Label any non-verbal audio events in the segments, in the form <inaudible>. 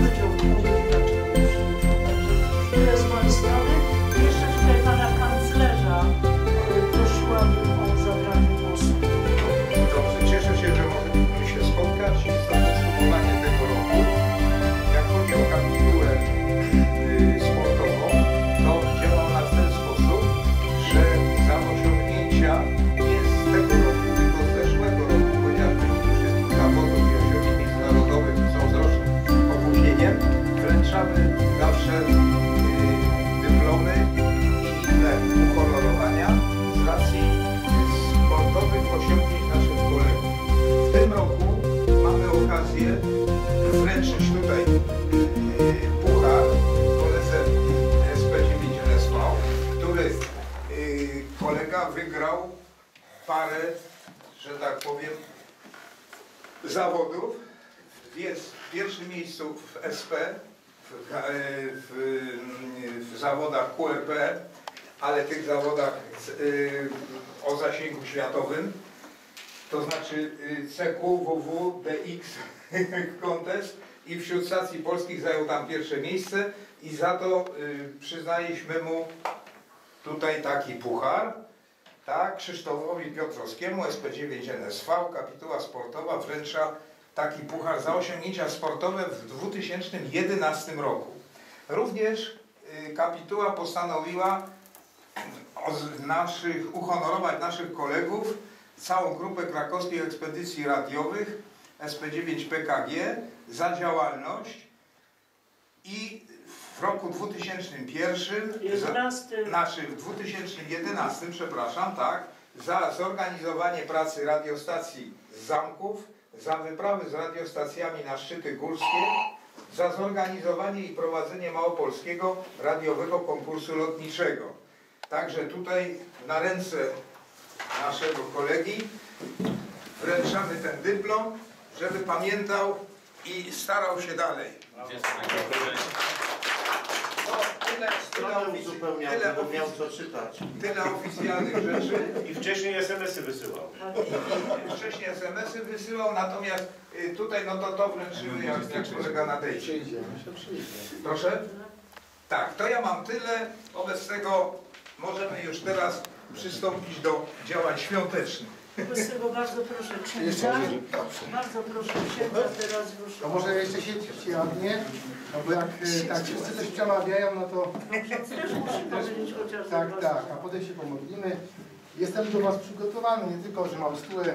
Thank you. nasze y, dyplomy i inne uhonorowania z racji sportowych osiągnięć naszych kolegów. W tym roku mamy okazję wręczyć tutaj y, puchar koledze SP9 LSV, który y, kolega wygrał parę, że tak powiem, zawodów. Jest w pierwszym miejscu w SP w, w, zawodach QRP, ale tych zawodach y, o zasięgu światowym, to znaczy y, CQ, WW, DX <laughs> Contest i wśród stacji polskich zajął tam pierwsze miejsce i za to y, przyznaliśmy mu tutaj taki puchar, tak, Krzysztofowi Piotrowskiemu, SP9 NSV, kapituła sportowa wręcza taki puchar za osiągnięcia sportowe w 2011 roku. Również y, kapituła postanowiła naszych, uhonorować naszych kolegów, całą grupę krakowskich ekspedycji radiowych SP9 PKG za działalność i w roku 2001 za- 11. znaczy w 2011, przepraszam, tak, za zorganizowanie pracy radiostacji z zamków, za wyprawy z radiostacjami na szczyty górskie, za zorganizowanie i prowadzenie małopolskiego radiowego konkursu lotniczego. Także tutaj na ręce naszego kolegi wręczamy ten dyplom, żeby pamiętał i starał się dalej. Tyle, tyle, Stronę uzupełniał, tyle, miał co czytać. tyle oficjalnych rzeczy. I wcześniej SMS-y wysyłał. Wcześniej SMS-y wysyłał, natomiast y, tutaj no to to wręczymy jak, jak kolega nadejdzie. Proszę? Tak, to ja mam tyle. Wobec tego możemy już teraz przystąpić do działań świątecznych. Tego bardzo proszę księdza. Bardzo proszę księdza teraz już. To może jeszcze się przyjadnie, no bo jak y, tak wszyscy coś przemawiają, no to też musi powiedzieć chociaż tak, tak, a potem się pomodlimy. Jestem do Was przygotowany, nie tylko, że mam stulę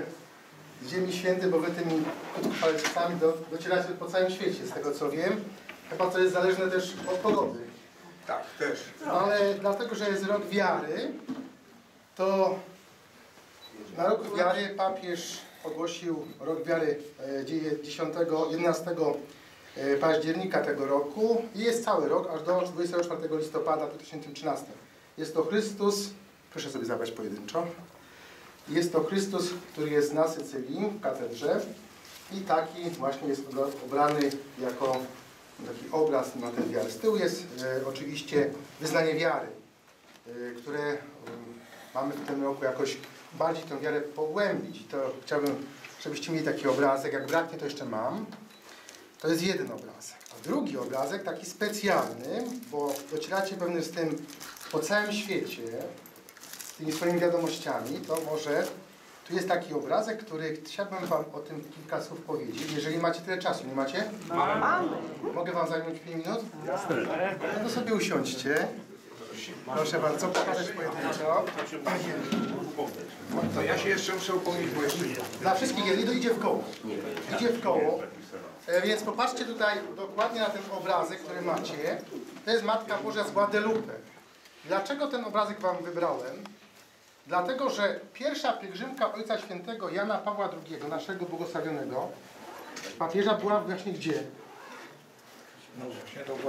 z Ziemi Świętej, bo Wy tymi krótkofalecami do, docieracie po całym świecie, z tego co wiem. Chyba to jest zależne też od pogody. Tak, też. Ale dlatego, że jest rok wiary, to na rok wiary papież ogłosił rok wiary e, dzieje 10, 11 e, października tego roku i jest cały rok, aż do 24 listopada 2013. Jest to Chrystus, proszę sobie zabrać pojedynczo, jest to Chrystus, który jest na Sycylii, w katedrze i taki właśnie jest obrany jako taki obraz na ten wiary. Z tyłu jest e, oczywiście wyznanie wiary, e, które e, mamy w tym roku jakoś bardziej tę wiarę pogłębić. To chciałbym, żebyście mieli taki obrazek. Jak braknie, to jeszcze mam. To jest jeden obrazek. A drugi obrazek, taki specjalny, bo docieracie pewnie z tym po całym świecie, z tymi swoimi wiadomościami, to może tu jest taki obrazek, który chciałbym Wam o tym kilka słów powiedzieć. Jeżeli macie tyle czasu, nie macie? Mamy. Mogę Wam zająć 5 minut? No to sobie usiądźcie. Proszę bardzo, pokażesz pojedynczo. To ja się jeszcze muszę upomnieć, bo jeszcze nie. Dla wszystkich jedno idzie w koło. Idzie w koło. E, Więc popatrzcie tutaj dokładnie na ten obrazek, który macie. To jest Matka Boża z Guadalupe. Dlaczego ten obrazek Wam wybrałem? Dlatego, że pierwsza pielgrzymka Ojca Świętego Jana Pawła II, naszego błogosławionego, papieża była właśnie gdzie?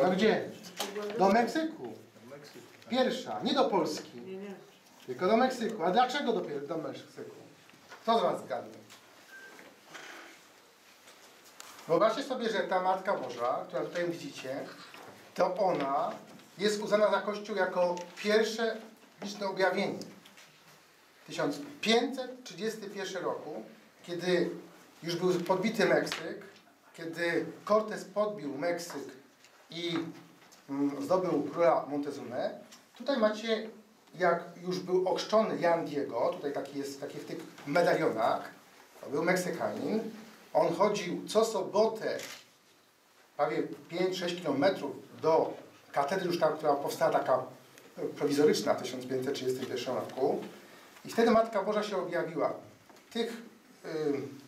No gdzie? Do Meksyku. Pierwsza, nie do Polski, Nie, nie. tylko do Meksyku. A dlaczego dopiero do Meksyku? Kto z Was zgadnie? Wyobraźcie sobie, że ta Matka Boża, która tutaj widzicie, to ona jest uznana za Kościół jako pierwsze liczne objawienie. 1531 roku, kiedy już był podbity Meksyk, kiedy Cortés podbił Meksyk i zdobył króla Montezumę, tutaj macie, jak już był ochrzczony Jan Diego, tutaj taki jest taki w tych medalionach, to był Meksykanin, on chodził co sobotę prawie 5-6 kilometrów do katedry już tam, która powstała taka prowizoryczna w 1531 roku. I wtedy Matka Boża się objawiła. Tych y,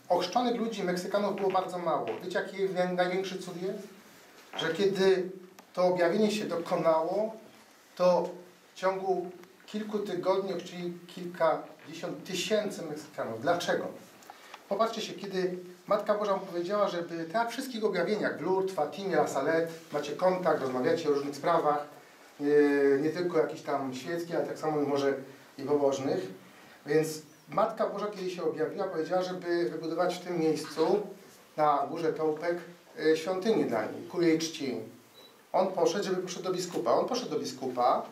ochrzczonych ludzi, Meksykanów było bardzo mało. Wiecie, jaki naj- największy cud jest? Że kiedy to objawienie się dokonało, to w ciągu kilku tygodni ochrzcili kilkadziesiąt tysięcy Meksykanów. Dlaczego? Popatrzcie się, kiedy Matka Boża mu powiedziała, żeby w wszystkich objawieniach, w Lourdes, Fatimie, La Salette, macie kontakt, rozmawiacie o różnych sprawach, nie, nie tylko jakichś tam świeckich, ale tak samo może i pobożnych, Więc Matka Boża, kiedy się objawiła, powiedziała, żeby wybudować w tym miejscu, na górze Tołpek, e, świątynię dla niej, ku jej czci. On poszedł, żeby poszedł do biskupa. On poszedł do biskupa,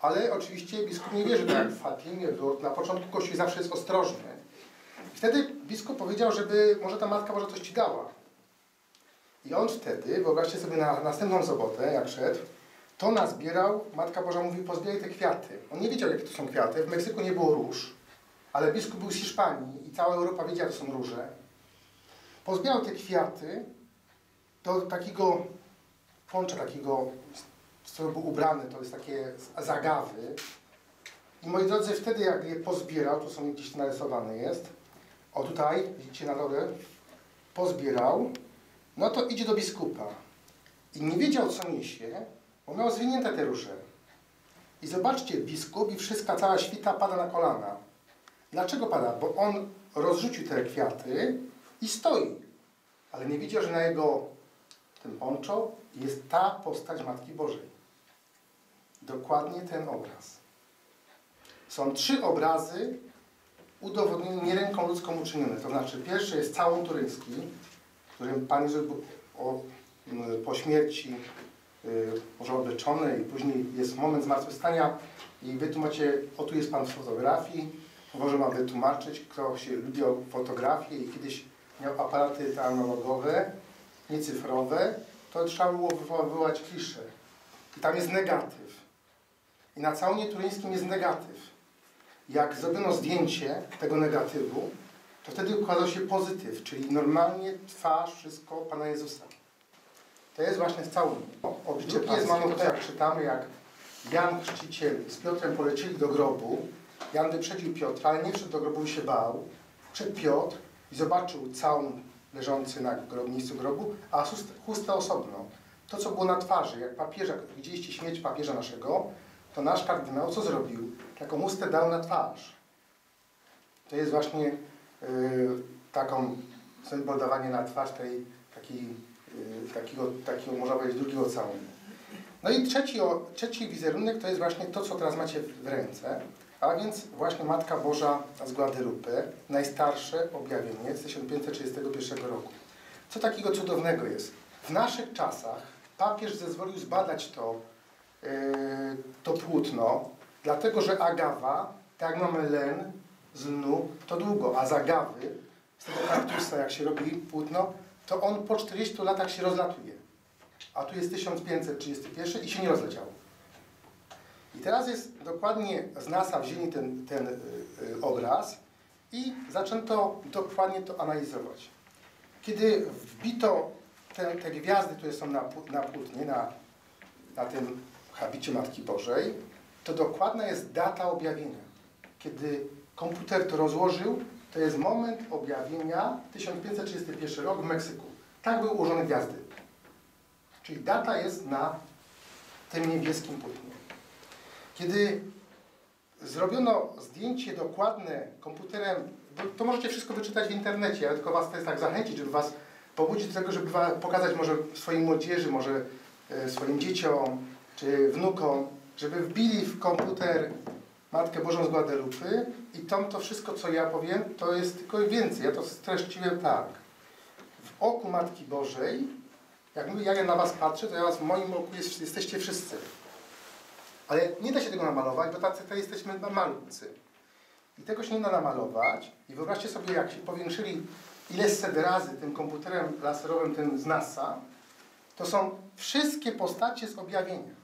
ale oczywiście biskup nie wierzy tak Fatimie, Lourdes. Na początku Kościół zawsze jest ostrożny. I wtedy biskup powiedział, żeby może ta Matka Boża coś ci dała. I on wtedy, wyobraźcie sobie na następną sobotę, jak szedł, to nazbierał, Matka Boża mówi, pozbieraj te kwiaty. On nie wiedział, jakie to są kwiaty. W Meksyku nie było róż, ale biskup był z Hiszpanii i cała Europa wiedziała, że są róże. Pozbierał te kwiaty do takiego poncza, takiego, z którego był ubrany, to jest takie zagawy. I moi drodzy, wtedy jak je pozbierał, to są gdzieś narysowane jest, o tutaj, widzicie na dole, pozbierał, no to idzie do biskupa. I nie wiedział, co niesie, bo miał zwinięte te róże. I zobaczcie, biskup i wszystka cała świta pada na kolana. Dlaczego pada? Bo on rozrzucił te kwiaty i stoi. Ale nie widział, że na jego tym poncho jest ta postać Matki Bożej. Dokładnie ten obraz. Są trzy obrazy udowodnione nie ręką ludzką uczynione. To znaczy, pierwszy jest całun turyński, którym Pan Jezus o, po śmierci y, może obleczony i później jest moment zmartwychwstania i wy tu macie, o tu jest Pan w fotografii, może Wam wytłumaczyć, kto się lubi o fotografię i kiedyś miał aparaty analogowe, nie cyfrowe, to trzeba było wywoływać klisze. I tam jest negatyw. I na całunie turyńskim jest negatyw. Jak zrobiono zdjęcie tego negatywu, to wtedy układał się pozytyw, czyli normalnie twarz, wszystko Pana Jezusa. To jest właśnie z całą. Oblicze jest mamy jak czytamy, jak Jan Chrzciciel z Piotrem polecieli do grobu. Jan wyprzedził Piotra, ale nie wszedł do grobu się bał. Wszedł Piotr i zobaczył całun leżący na grobnicy grobu, a chustę, osobno. To, co było na twarzy, jak papieża, widzieliście śmierć papieża naszego, to nasz kardynał co zrobił? Taką chustę dał na twarz. To jest właśnie yy, taką symbol dawania na twarz tej, takiej, yy, takiego, takiego, można powiedzieć, drugiego całunu. No i trzeci, o, trzeci wizerunek to jest właśnie to, co teraz macie w ręce, a więc właśnie Matka Boża z Guadalupe, najstarsze objawienie z 1531 roku. Co takiego cudownego jest? W naszych czasach papież zezwolił zbadać to, yy, to płótno, dlatego że agawa, tak jak mamy len z lnu, to długo, a z agawy, z tego kaktusa, jak się robi płótno, to on po 40 latach się rozlatuje. A tu jest 1531 i się nie rozleciało. I teraz jest dokładnie z NASA wzięli ten, ten y, y, obraz i zaczęto dokładnie to analizować. Kiedy wbito te, te gwiazdy, które są na, na płótnie, na, na tym habicie Matki Bożej, to dokładna jest data objawienia. Kiedy komputer to rozłożył, to jest moment objawienia 1531 rok w Meksyku. Tak były ułożone gwiazdy. Czyli data jest na tym niebieskim płótnie. Kiedy zrobiono zdjęcie dokładne komputerem, to możecie wszystko wyczytać w internecie, ja tylko Was chcę tak zachęcić, żeby Was pobudzić do tego, żeby pokazać może swojej młodzieży, może e, swoim dzieciom czy wnukom, żeby wbili w komputer Matkę Bożą z Guadalupe i tam to wszystko, co ja powiem, to jest tylko więcej. Ja to streściłem tak. W oku Matki Bożej, jak mówię, jak ja na Was patrzę, to ja was w moim oku jest, jesteście wszyscy. Ale nie da się tego namalować, bo tacy to jesteśmy malutcy. I tego się nie da namalować. I wyobraźcie sobie, jak się powiększyli ileś set razy tym komputerem laserowym, tym z NASA, to są wszystkie postacie z objawienia.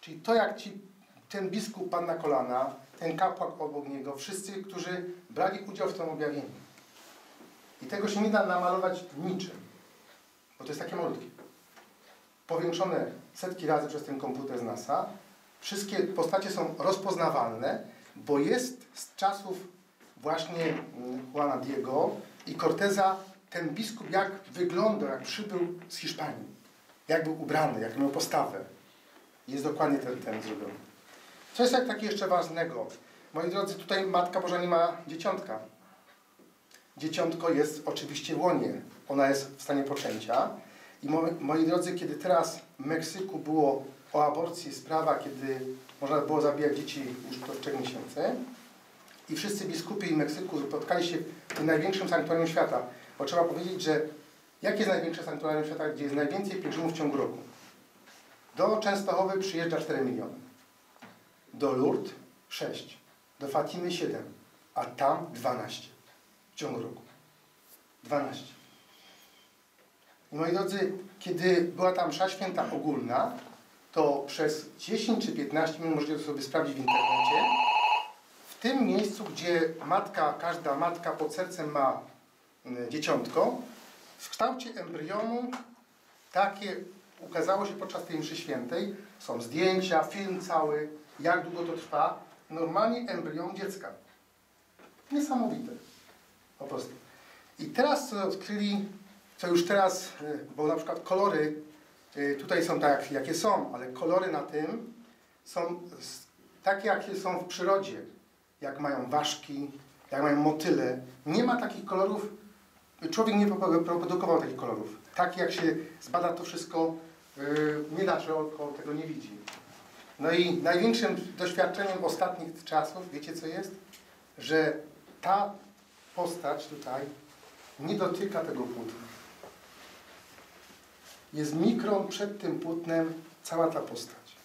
Czyli to, jak ci ten biskup padł na kolana, ten kapłan obok niego, wszyscy, którzy brali udział w tym objawieniu. I tego się nie da namalować niczym, bo to jest takie malutkie. Powiększone setki razy przez ten komputer z NASA, wszystkie postacie są rozpoznawalne, bo jest z czasów właśnie mm, Juana Diego i Corteza ten biskup jak wyglądał, jak przybył z Hiszpanii, jak był ubrany, jak miał postawę. Jest dokładnie ten, ten zrobiony. Co jest jak takie jeszcze ważnego? Moi drodzy, tutaj Matka Boża nie ma dzieciątka. Dzieciątko jest oczywiście w łonie. Ona jest w stanie poczęcia. I moi, moi drodzy, kiedy teraz w Meksyku było o aborcji sprawa, kiedy można było zabijać dzieci już po trzech miesięcy, i wszyscy biskupi i Meksyku spotkali się w tym największym sanktuarium świata. Bo trzeba powiedzieć, że jakie jest największe sanktuarium świata, gdzie jest najwięcej pielgrzymów w ciągu roku? Do Częstochowy przyjeżdża 4 miliony. Do Lourdes 6. Do Fatimy 7. A tam 12 w ciągu roku. 12. I moi drodzy, kiedy była tam msza święta ogólna, to przez 10 czy 15 minut, możecie to sobie sprawdzić w internecie, w tym miejscu, gdzie matka, każda matka pod sercem ma y, dzieciątko, w kształcie embrionu takie ukazało się podczas tej mszy świętej. Są zdjęcia, film cały, jak długo to trwa. Normalnie embrion dziecka. Niesamowite. Po prostu. I teraz co odkryli, co już teraz, y, bo na przykład kolory tutaj są tak, jakie są, ale kolory na tym są takie, jakie są w przyrodzie. Jak mają ważki, jak mają motyle. Nie ma takich kolorów, człowiek nie produkował takich kolorów. Tak jak się zbada to wszystko, yy, nie nasze oko tego nie widzi. No i największym doświadczeniem ostatnich czasów, wiecie co jest? Że ta postać tutaj nie dotyka tego płótna. Jest mikron przed tym płótnem cała ta postać.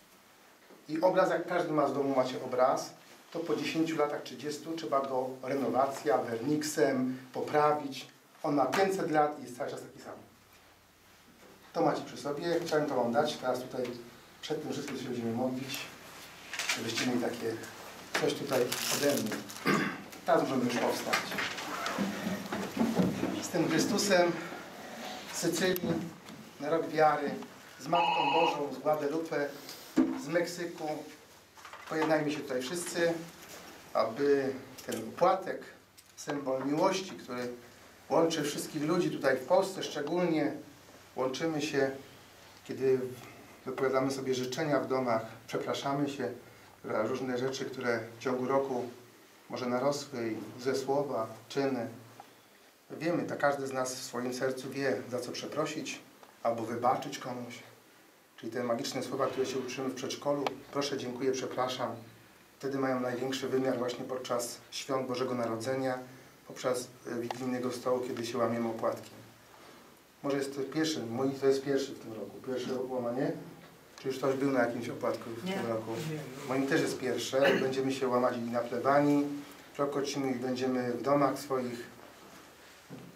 I obraz, jak każdy ma z domu, macie obraz, to po 10 latach, 30 trzeba go renowacja, werniksem, poprawić. On ma 500 lat i jest cały czas taki sam. To macie przy sobie. Chciałem to Wam dać. Teraz tutaj przed tym wszystkim się będziemy modlić, żebyście mieli takie coś tutaj ode mnie. <clears throat> Teraz możemy już powstać. Z tym Chrystusem z Sycylii na rok wiary, z Matką Bożą, z Guadalupe, z Meksyku. Pojednajmy się tutaj wszyscy, aby ten upłatek, symbol miłości, który łączy wszystkich ludzi tutaj w Polsce szczególnie, łączymy się, kiedy wypowiadamy sobie życzenia w domach, przepraszamy się za różne rzeczy, które w ciągu roku może narosły i ze słowa, czyny. Wiemy, to każdy z nas w swoim sercu wie, za co przeprosić albo wybaczyć komuś. Czyli te magiczne słowa, które się uczymy w przedszkolu. Proszę, dziękuję, przepraszam. Wtedy mają największy wymiar właśnie podczas świąt Bożego Narodzenia, podczas e, wigilijnego stołu, kiedy się łamiemy opłatki. Może jest to pierwszy, mój to jest pierwszy w tym roku. Pierwsze łamanie? Czy już ktoś był na jakimś opłatku w Nie. tym roku? Moim też jest pierwsze. Będziemy się łamać i na plebanii, prokocimy i będziemy w domach swoich.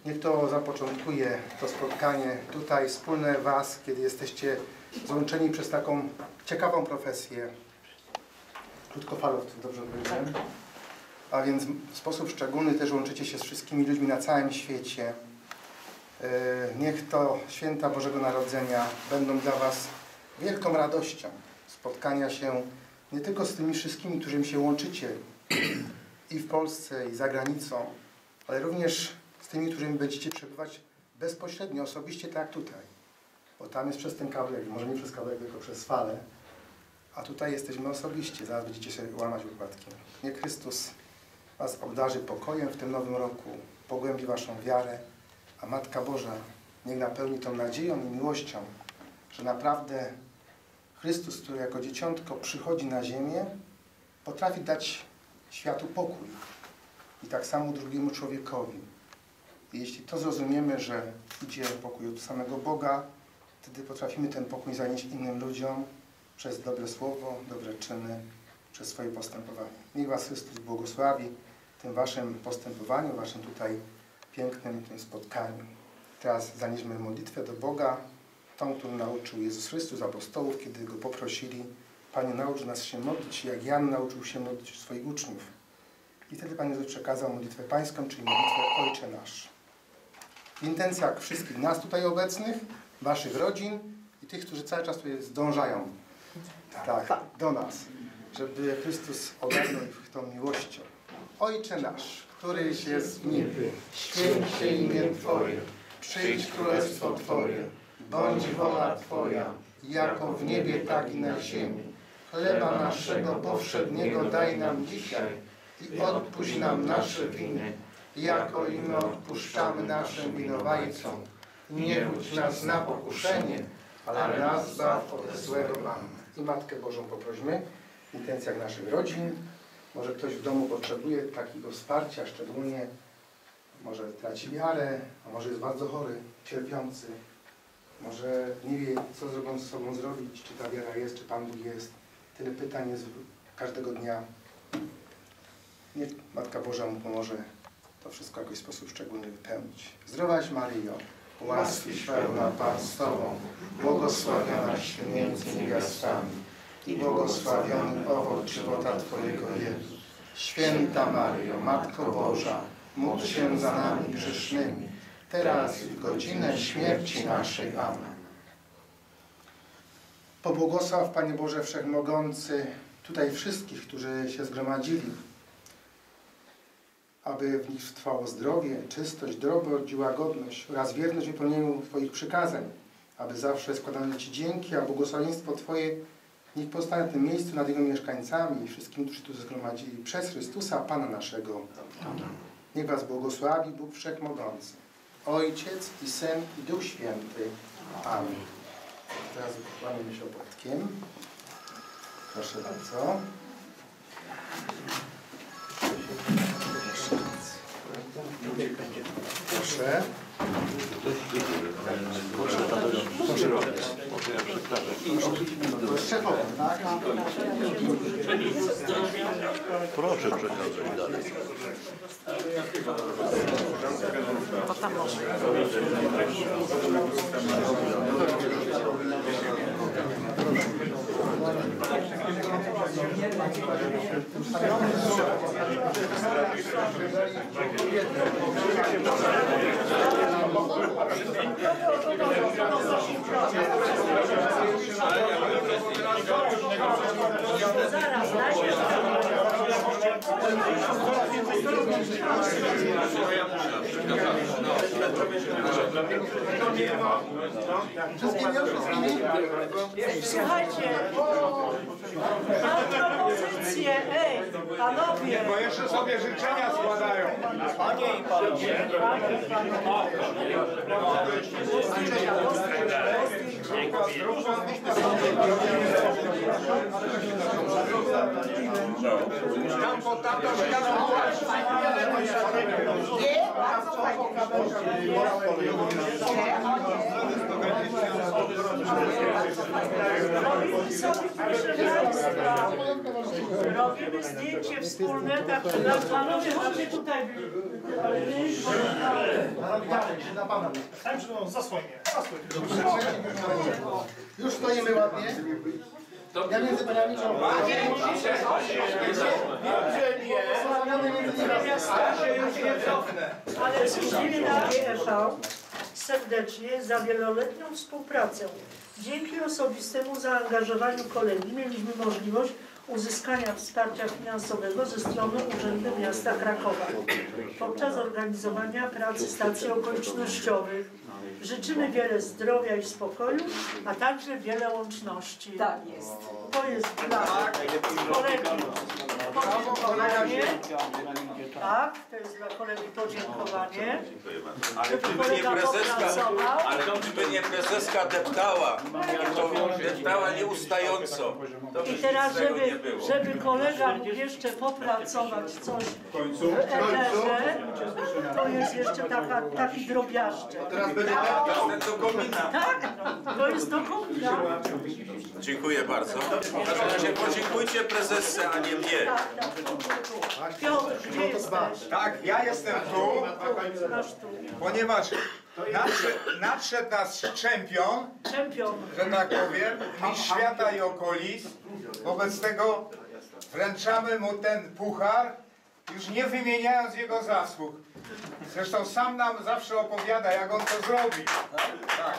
Niech to zapoczątkuje to spotkanie tutaj, wspólne Was, kiedy jesteście złączeni przez taką ciekawą profesję. Krótkofalowców, dobrze powiedziałem? A więc w sposób szczególny też łączycie się z wszystkimi ludźmi na całym świecie. E, Niech to święta Bożego Narodzenia będą dla Was wielką radością spotkania się nie tylko z tymi wszystkimi, którymi się łączycie i w Polsce, i za granicą, ale również tymi, którymi będziecie przebywać bezpośrednio, osobiście, tak jak tutaj. Bo tam jest przez ten kabelek, może nie przez kabelek, tylko przez falę. A tutaj jesteśmy osobiście, zaraz będziecie się łamać układki. Niech Chrystus Was obdarzy pokojem w tym nowym roku, pogłębi Waszą wiarę, a Matka Boża niech napełni tą nadzieją i miłością, że naprawdę Chrystus, który jako dzieciątko przychodzi na ziemię, potrafi dać światu pokój. I tak samo drugiemu człowiekowi. Jeśli to zrozumiemy, że idzie pokój od samego Boga, wtedy potrafimy ten pokój zanieść innym ludziom przez dobre słowo, dobre czyny, przez swoje postępowanie. Niech Was Chrystus błogosławi tym Waszym postępowaniu, Waszym tutaj pięknym tym spotkaniu. Teraz zanieśmy modlitwę do Boga, tą, którą nauczył Jezus Chrystus apostołów, kiedy Go poprosili Panie, naucz nas się modlić, jak Jan nauczył się modlić swoich uczniów. I wtedy Pan Jezus przekazał modlitwę pańską, czyli modlitwę Ojcze Nasz. W intencjach wszystkich nas tutaj obecnych, Waszych rodzin i tych, którzy cały czas tutaj zdążają tak, do nas, żeby Chrystus ogarnął ich tą miłością. Ojcze nasz, któryś jest w niebie, święć się imię Twoje, przyjdź królestwo Twoje, bądź wola Twoja, jako w niebie, tak i na ziemi. Chleba naszego powszedniego daj nam dzisiaj i odpuść nam nasze winy, jako i my odpuszczamy naszym winowajcom. Nie wódź nas na pokuszenie, ale nas zbaw od złego. Amen. I Matkę Bożą poprośmy w intencjach naszych rodzin, Może ktoś w domu potrzebuje takiego wsparcia, szczególnie może traci wiarę, a może jest bardzo chory, cierpiący. Może nie wie, co z drugą z sobą zrobić, czy ta wiara jest, czy Pan Bóg jest. Tyle pytań jest każdego dnia. Niech Matka Boża mu pomoże to wszystko w jakiś sposób szczególny wypełnić. Zdrowaś Maryjo, łaski pełna Pan z Tobą, błogosławionaś Ty między niewiastami i błogosławiony owoc żywota Twojego Jezus. Święta Maryjo, Matko Boża, módl się za nami grzesznymi, teraz i w godzinę śmierci naszej. Amen. Pobłogosław Panie Boże Wszechmogący tutaj wszystkich, którzy się zgromadzili, aby w nich trwało zdrowie, czystość, dobroć i łagodność oraz wierność w wypełnieniu Twoich przykazań, aby zawsze składano Ci dzięki, a błogosławieństwo Twoje niech powstanie w tym miejscu nad jego mieszkańcami i wszystkimi, którzy tu zgromadzili przez Chrystusa Pana naszego. Niech Was błogosławi Bóg Wszechmogący, Ojciec i Syn i Duch Święty. Amen. Teraz kłaniamy się opłatkiem. Proszę bardzo. Proszę. Proszę robić. Proszę przekazać dalej. Zaraz, najpierw Wszystkimi, wszystkimi? Słuchajcie, mam propozycję, ej, panowie. Bo jeszcze sobie życzenia składają. Tam po tato, tam Robimy zdjęcie wspólne, także dla panowie chodźcie tutaj. Zasłoń. Już stoimy ładnie. Ja między paniami cofnę. Ale gmina EV serdecznie za wieloletnią współpracę. Dzięki osobistemu zaangażowaniu kolegi mieliśmy możliwość uzyskania wsparcia finansowego ze strony Urzędu Miasta Krakowa podczas organizowania pracy stacji okolicznościowych. Życzymy wiele zdrowia i spokoju, a także wiele łączności. Tak jest. To jest dla kolegi podziękowanie. Tak, to jest dla kolegi podziękowanie. Ale Żeby gdyby nie prezeska, ale gdyby nie prezeska deptała, to deptała nieustająco. To I teraz, żeby, było. żeby kolega mógł jeszcze popracować coś w eterze, to jest jeszcze taka, taki drobiażdżek. Teraz będzie. Tak, to jest do komina. Dziękuję bardzo. W każdym razie podziękujcie prezesce, a nie mnie. Piotr, gdzie jesteś? Tak, ja jestem tu, ponieważ nadszedł, nadszedł nas czempion, Czempion. że tak powiem, mistrz świata i okolic. Wobec tego wręczamy mu ten puchar, już nie wymieniając jego zasług. Zresztą sam nam zawsze opowiada, jak on to zrobi. Tak.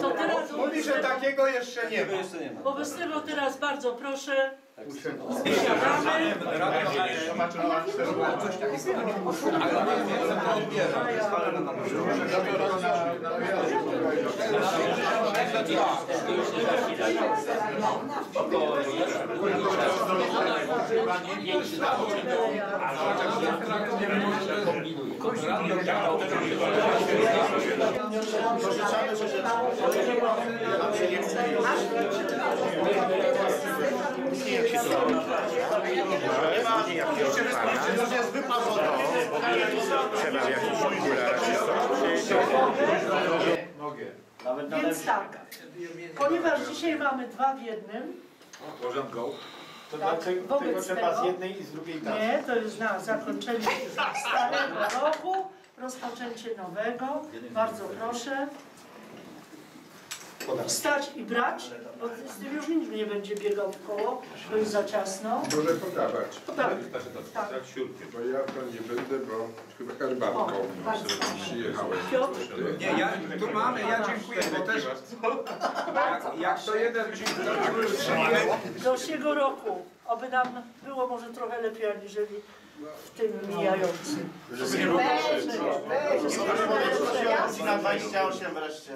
To teraz Mówi, że takiego jeszcze nie ma. wobec tego teraz bardzo proszę. Zmieniamy. Kombinuje. Że nie. Nie. Nie ma, że w. Więc tak, ponieważ dzisiaj mamy dwa w jednym, Porządku. To tak, dlaczego tylko trzeba z jednej i z drugiej tacy? Nie, to już na zakończenie starego roku rozpoczęcie nowego. Bardzo proszę. Wstać i brać, bo z tym już nikt nie będzie biegał w koło, bo jest za ciasno. Może podawać, Tak, tak. bo ja to nie będę, bo chyba herbatką O, bardzo. przyjechałem. Piotr, Nie, ja, tu mamy, ja dziękuję, bo też jak, jak to jeden trzymamy, do siego roku, oby nam było może trochę lepiej, aniżeli w tym mijającym. Na 28 wreszcie.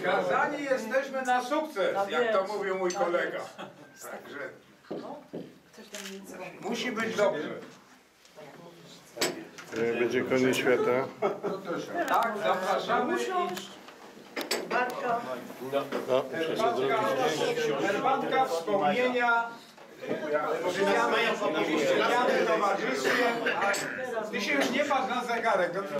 skazani jesteśmy na sukces, jak to mówił mój kolega. Także musi być dobrze. Będzie koniec świata. Tak, zapraszamy Bartka. No, herbatka, herbatka wspomnienia w towarzystwie. Ty się już nie patrz na zegarek. dobrze?